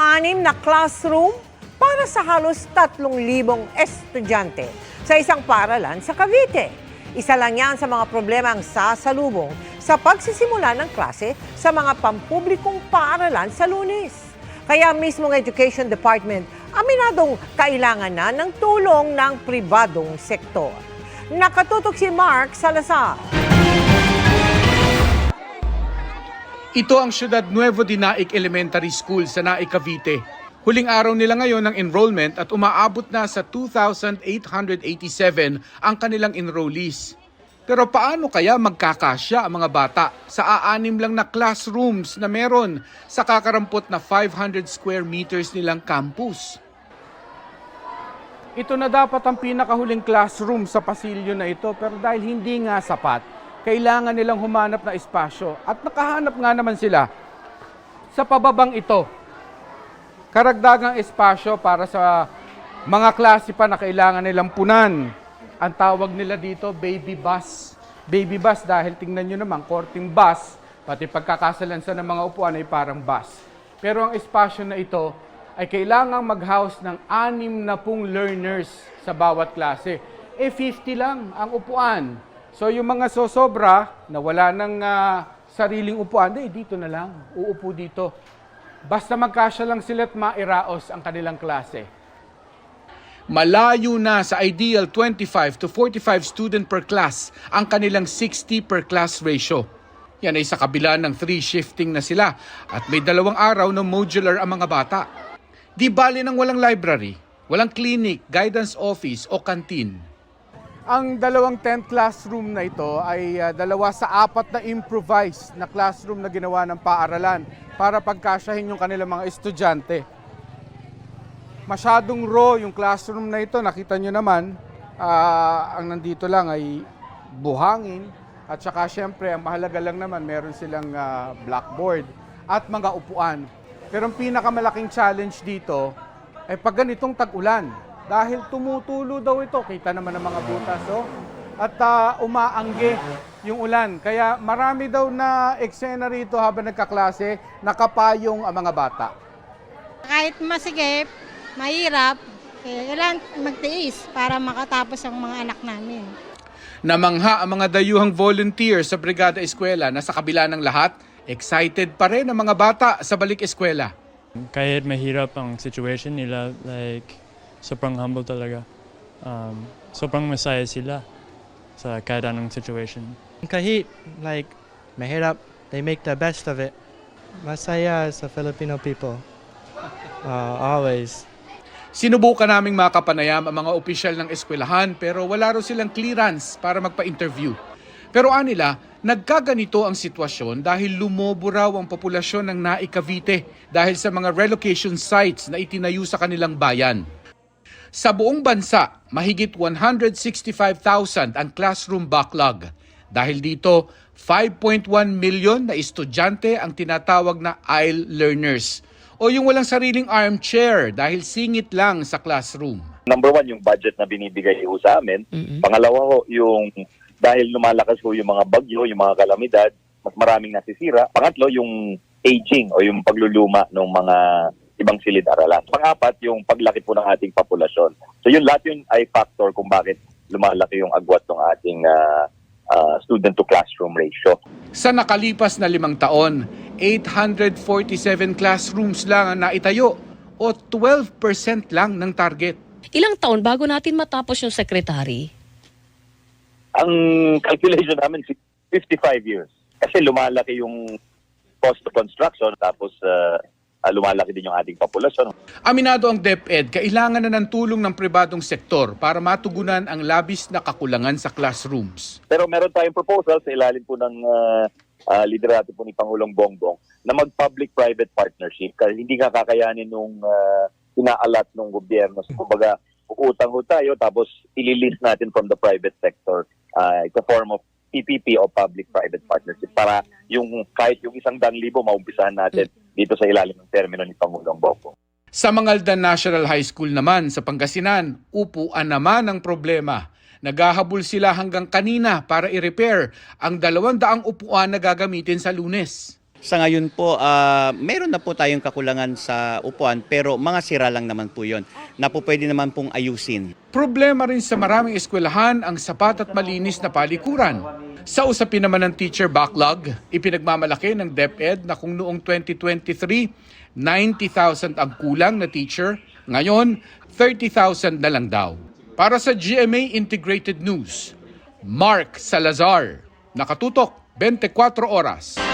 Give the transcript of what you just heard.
anim na classroom para sa halos 3,000 estudyante sa isang paaralan sa Cavite. Isa lang yan sa mga problema ang sasalubong sa pagsisimula ng klase sa mga pampublikong paaralan sa lunes. Kaya mismo ng Education Department, aminadong kailangan na ng tulong ng pribadong sektor. Nakatutok si Mark Salazar. Ito ang siyudad Nuevo Dinaik Elementary School sa Naik, Cavite. Huling araw nila ngayon ng enrollment at umaabot na sa 2,887 ang kanilang enrollees. Pero paano kaya magkakasya ang mga bata sa aanim lang na classrooms na meron sa kakarampot na 500 square meters nilang campus? Ito na dapat ang pinakahuling classroom sa pasilyo na ito pero dahil hindi nga sapat, kailangan nilang humanap na espasyo at nakahanap nga naman sila sa pababang ito. Karagdagang espasyo para sa mga klase pa na kailangan nilang punan. Ang tawag nila dito, baby bus. Baby bus dahil tingnan nyo naman, korting bus, pati pagkakasalansan ng mga upuan ay parang bus. Pero ang espasyo na ito ay kailangang mag-house ng anim na pong learners sa bawat klase. Eh 50 lang ang upuan. So yung mga sosobra na wala ng ah, sariling upuan, eh dito na lang, uupo dito. Basta magkasya lang sila at mairaos ang kanilang klase. Malayo na sa ideal 25 to 45 student per class ang kanilang 60 per class ratio. Yan ay sa kabila ng three shifting na sila at may dalawang araw na modular ang mga bata. Di bali ng walang library, walang clinic, guidance office o canteen. Ang dalawang 10 classroom na ito ay ah, dalawa sa apat na improvised na classroom na ginawa ng paaralan para pagkasyahin yung kanilang mga estudyante. Masyadong raw yung classroom na ito, nakita nyo naman, ah, ang nandito lang ay buhangin at saka syempre ang mahalaga lang naman meron silang ah, blackboard at mga upuan. Pero ang pinakamalaking challenge dito ay pag ganitong tag-ulan. Dahil tumutulo daw ito, kita naman ng mga butas. Oh. At ah, umaangge yung ulan. Kaya marami daw na eksena rito habang nagkaklase, nakapayong ang mga bata. Kahit masigip, mahirap, eh, kailangan magtiis para makatapos ang mga anak namin. Namangha ang mga dayuhang volunteer sa Brigada Eskwela na sa kabila ng lahat, excited pa rin ang mga bata sa balik eskwela. kahit mahirap ang situation nila, like, sobrang humble talaga. Um, sobrang masaya sila sa kahit anong situation. Kahit, like, mahirap, they make the best of it. Masaya sa Filipino people. Uh, always. Sinubukan naming makapanayam ang mga opisyal ng eskwelahan pero wala raw silang clearance para magpa-interview. Pero anila, nagkaganito ang sitwasyon dahil lumobo raw ang populasyon ng Naik Cavite dahil sa mga relocation sites na itinayo sa kanilang bayan. Sa buong bansa, mahigit 165,000 ang classroom backlog. Dahil dito, 5.1 milyon na estudyante ang tinatawag na aisle learners o yung walang sariling armchair dahil singit lang sa classroom. number one, yung budget na binibigay ho sa amin. Pangalawa ho, yung dahil lumalakas ho yung mga bagyo, yung mga kalamidad, mas maraming nasisira. Pangatlo, yung aging o yung pagluluma ng mga ibang silid-aralan. Pangapat, yung paglaki po ng ating populasyon. So yun lahat yun ay factor kung bakit lumalaki yung agwat ng ating ah, ah, student-to-classroom ratio. Sa nakalipas na limang taon, 847 classrooms lang ang naitayo o 12% lang ng target. Ilang taon bago natin matapos yung secretary? Ang calculation namin, 55 years. Kasi lumalaki yung cost of construction tapos ah, ah, lumalaki din yung ating populasyon. Aminado ang DepEd, kailangan na ng tulong ng pribadong sektor para matugunan ang labis na kakulangan sa classrooms. Pero meron tayong proposal sa ilalim po ng uh, uh, liderato po ni Pangulong Bongbong na mag-public-private partnership kasi hindi nga kakayanin nung uh, inaalat ng gobyerno. So, kumbaga, uutang ho tayo tapos ililist natin from the private sector. Uh, it's a form of PPP o public-private partnership para yung kahit yung isang dang libo maumpisahan natin dito sa ilalim ng termino ni Pangulong Bongbong. Sa Mangaldan National High School naman sa Pangasinan, upuan naman ang problema. Naghahabol sila hanggang kanina para i-repair ang dalawang daang upuan na gagamitin sa lunes. Sa ngayon po, ah, meron na po tayong kakulangan sa upuan pero mga sira lang naman po yon na po pwede naman pong ayusin. Problema rin sa maraming eskwelahan ang sapat at malinis na palikuran. Sa usapin naman ng teacher backlog, ipinagmamalaki ng DepEd na kung noong 2023, 90,000 ang kulang na teacher, ngayon 30,000 na lang daw. Para sa GMA Integrated News, Mark Salazar, nakatutok 24 oras.